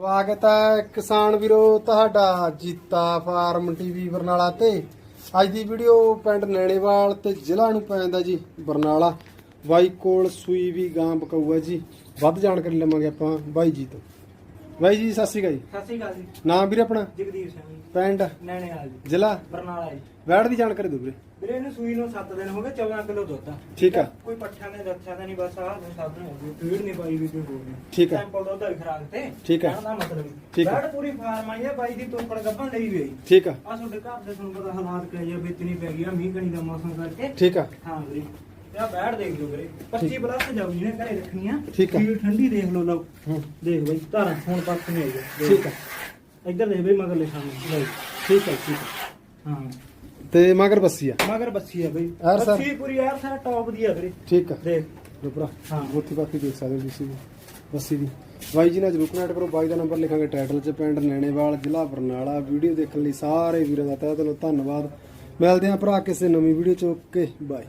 ਸਵਾਗਤ ਹੈ ਕਿਸਾਨ ਵੀਰੋ, ਤੁਹਾਡਾ ਜੀਤਾ ਫਾਰਮ ਟੀਵੀ ਬਰਨਾਲਾ ਤੇ। ਅੱਜ ਦੀ ਵੀਡੀਓ ਪਿੰਡ ਨੈਣੇਵਾਲ ਤੇ ਜ਼ਿਲ੍ਹਾ ਨੂੰ ਪੈਂਦਾ ਜੀ, ਬਰਨਾਲਾ। ਬਾਈ ਕੋਲ ਸੂਈ ਵੀ ਗਾਂ ਬਕਾਊ ਹੈ ਜੀ। ਵੱਧ ਜਾਣਕਾਰੀ ਲਵਾਂਗੇ ਆਪਾਂ ਬਾਈ ਜੀ ਤੋਂ। ਬਾਈ ਜੀ ਸਤਿ ਸ਼੍ਰੀ ਅਕਾਲ ਜੀ। ਸਤਿ ਸ਼੍ਰੀ ਅਕਾਲ ਜੀ। ਨਾਮ ਵੀਰੇ ਆਪਣਾ? ਜਗਦੀਪ ਸਿੰਘ ਜੀ। ਪਿੰਡ? ਨੈਣੇ ਵਾਲ ਜੀ। ਜ਼ਿਲ੍ਹਾ? ਬਰਨਾਲਾ ਜੀ। ਵੈੜ ਦੀ ਜਾਣਕਾਰੀ ਦਿਓ ਵੀਰੇ। ਵੀਰੇ ਇਹਨੂੰ ਸੂਈ ਨੂੰ 7 ਦਿਨ ਹੋ ਗਏ 14 ਕਿਲੋ ਦੁੱਧ ਆ। ਠੀਕ ਆ। ਕੋਈ ਪੱਠਿਆਂ ਦੇ ਦੱਸਿਆ ਤਾਂ ਨਹੀਂ ਬਸ ਆਹ ਨੂੰ ਸਾਧਨ ਹੋ ਗਈ ਫੀਡ ਨਹੀਂ ਪਾਈ ਵੀ ਕੋਈ ਹੋਰ ਨਹੀਂ। ਠੀਕ ਆ। ਸੈਂਪਲ ਦੁੱਧ ਦਾ ਖਰਾਕ ਤੇ। ਠੀਕ ਆ। ਕਹਿਣ ਦਾ ਮਤਲਬ ਠੀਕ ਆ। ਬੈਡ ਪੂਰੀ ਫਾਰਮ ਆਈ ਹੈ ਬਾਈ ਦੀ ਤੋਪੜ ਗੱਭਣ ਲਈ ਵੀ ਆਈ। ਠੀਕ ਆ। ਆ ਤੁਹਾਡੇ ਘਰ ਦੇ ਤੁਹਾਨੂੰ ਪਤਾ ਹਾਲਾਤ ਕਿਹੋ ਜਿਹੇ ਵੇਚਣੀ ਪੈ ਗਈ ਆ ਮੀਂਹ ਕਣੀ ਦਾ ਮੌਸਮ ਕਰਕੇ। ਠੀਕ ਆ। ਹਾਂ ਵੀਰੇ। ਆ ਬੈਡ ਦੇਖ ਲਓ ਵੀਰੇ। 25 ਪਲੱਸ ਜਾਊ ਜਿਹਨੇ ਘਰੇ ਰੱਖਣੀ ਆ ਠੀਕ ਆ। ਫੀਡ ਠੰਡੀ ਦੇਖ ਲਓ ਲਓ। ਹੂੰ। ਦੇਖ ਬਈ ਧਾਰਾਂ ਹੁਣ ਪੱਕ ਨਹੀਂ ਆਈ ਠੀਕ ਆ। ਇੱਧਰ ਦੇਖ ਬਈ ਮਗਰ ਲਿਖਾਂ ਲੈ ਠੀਕ ਆ ਠੀਕ ਆ। ਹਾਂ। ਤੇ ਮਗਰ ਬੱਸੀ ਆ। ਮਗਰ ਬੱਸੀ ਆ ਬਈ। ਯਾਰ ਸਰ- ਬੱਸੀ ਪੂਰੀ ਯਾਰ ਸਾਰਾ ਟੌਪ ਦੀ ਆ ਵੀਰੇ। ਠੀਕ ਆ। ਦੇਖ। ਲੋ ਭਰਾ ਹਾਂ। ਉੱਥੇ ਬਾਕੀ ਦੇਖ ਸਕਦੇ ਹੋ ਤੁਸੀਂ। ਬੱਸੀ ਦੀ। ਬਾਈ ਜੀ ਨਾਲ ਜਰੂਰ ਕਨੈਕਟ ਕਰੋ ਬਾਈ ਦਾ ਨੰਬਰ ਲਿਖਾਂਗੇ ਟਾਈਟਲ 'ਚ ਪਿੰਡ ਨੈਣੇਵਾਲ ਜ਼ਿਲ੍ਹਾ ਬਰਨਾਲਾ। ਵੀਡੀਓ ਦੇਖਣ ਲਈ ਸਾਰੇ ਵੀਰਾਂ ਦਾ ਤਹਿ ਦਿਲੋਂ ਧੰਨਵਾਦ। ਮਿਲਦੇ ਹਾਂ ਭਰਾ ਕਿਸੇ ਨਵੀਂ ਵੀਡੀਓ 'ਚ। Okay bye.